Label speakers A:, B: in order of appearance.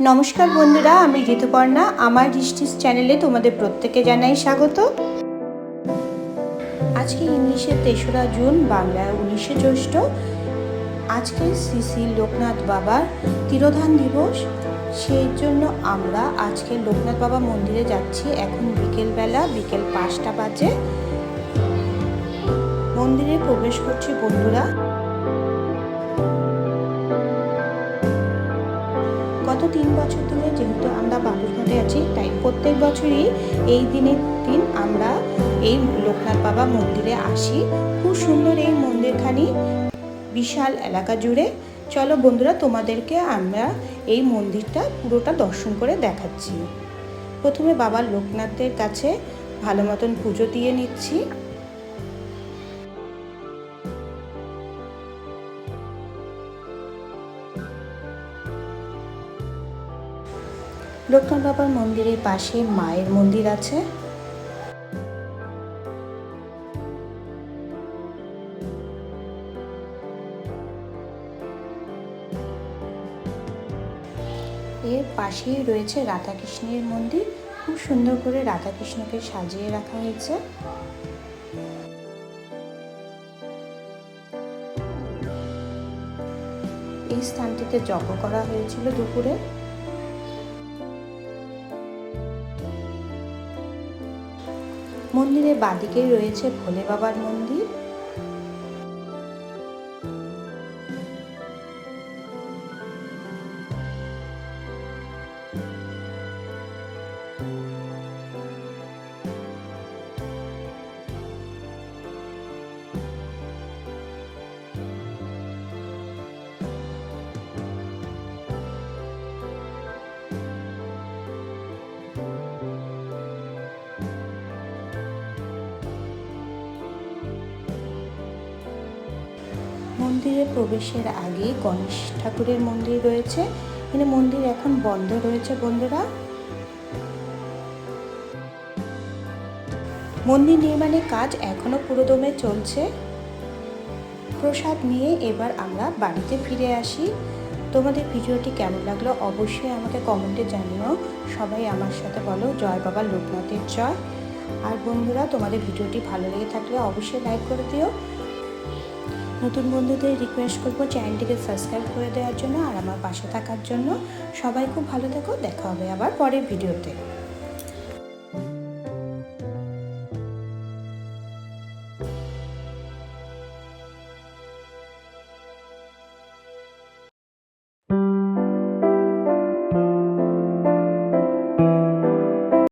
A: নমস্কার বন্ধুরা, আমি ঋতুপর্ণা। আমার রিস্টিস চ্যানেলে তোমাদের প্রত্যেকে জানাই স্বাগত। আজকে ইংলিশে তেসরা জুন, বাংলায় উনিশে জ্যৈষ্ঠ। আজকে শ্রী শ্রী লোকনাথ বাবার তিরোধান দিবস। সেই জন্য আমরা আজকে লোকনাথ বাবা মন্দিরে যাচ্ছি এখন বিকেলবেলা, বিকেল পাঁচটা বাজে। মন্দিরে প্রবেশ করছি বন্ধুরা। তিন বছর ধরে যেহেতু আমরা বালুরঘাটে আছি, তাই প্রত্যেক বছরই এই দিনের দিন আমরা এই লোকনাথ বাবা মন্দিরে আসি। খুব সুন্দর এই মন্দিরখানি, বিশাল এলাকা জুড়ে। চলো বন্ধুরা, তোমাদেরকে আমরা এই মন্দিরটা পুরোটা দর্শন করে দেখাচ্ছি। প্রথমে বাবা লোকনাথের কাছে ভালো মতন পুজো দিয়ে নিচ্ছি। লোকনাথ বাবার মন্দিরের পাশে মায়ের মন্দির আছে। এর পাশেই রয়েছে রাধাকৃষ্ণের মন্দির। খুব সুন্দর করে রাধাকৃষ্ণকে সাজিয়ে রাখা হয়েছে। এই স্থানটিতে যজ্ঞ করা হয়েছিল দুপুরে। মন্দিরের বাঁদিকেই রয়েছে ভোলে বাবার মন্দির। মন্দিরে প্রবেশের আগে গণেশ ঠাকুরের মন্দির রয়েছে। এখানে মন্দির এখন বন্ধ রয়েছে বন্ধুরা। মন্দির নির্মাণের কাজ এখনও পুরোদমে চলছে। প্রসাদ নিয়ে এবার আমরা বাড়িতে ফিরে আসি। তোমাদের ভিডিওটি কেমন লাগল অবশ্যই আমাকে কমেন্টে জানিও। সবাই আমার সাথে বলো, জয় বাবা লোকনাথের জয়। আর বন্ধুরা, তোমাদের ভিডিওটি ভালো লেগে থাকলে অবশ্যই লাইক করে দিও। নতুন বন্ধুদের রিকোয়েস্ট করব চ্যানেলটিকে সাবস্ক্রাইব করে দেওয়ার জন্য আর আমার পাশে থাকার জন্য। সবাই খুব ভালো থেকো, দেখা হবে আবার পরের ভিডিওতে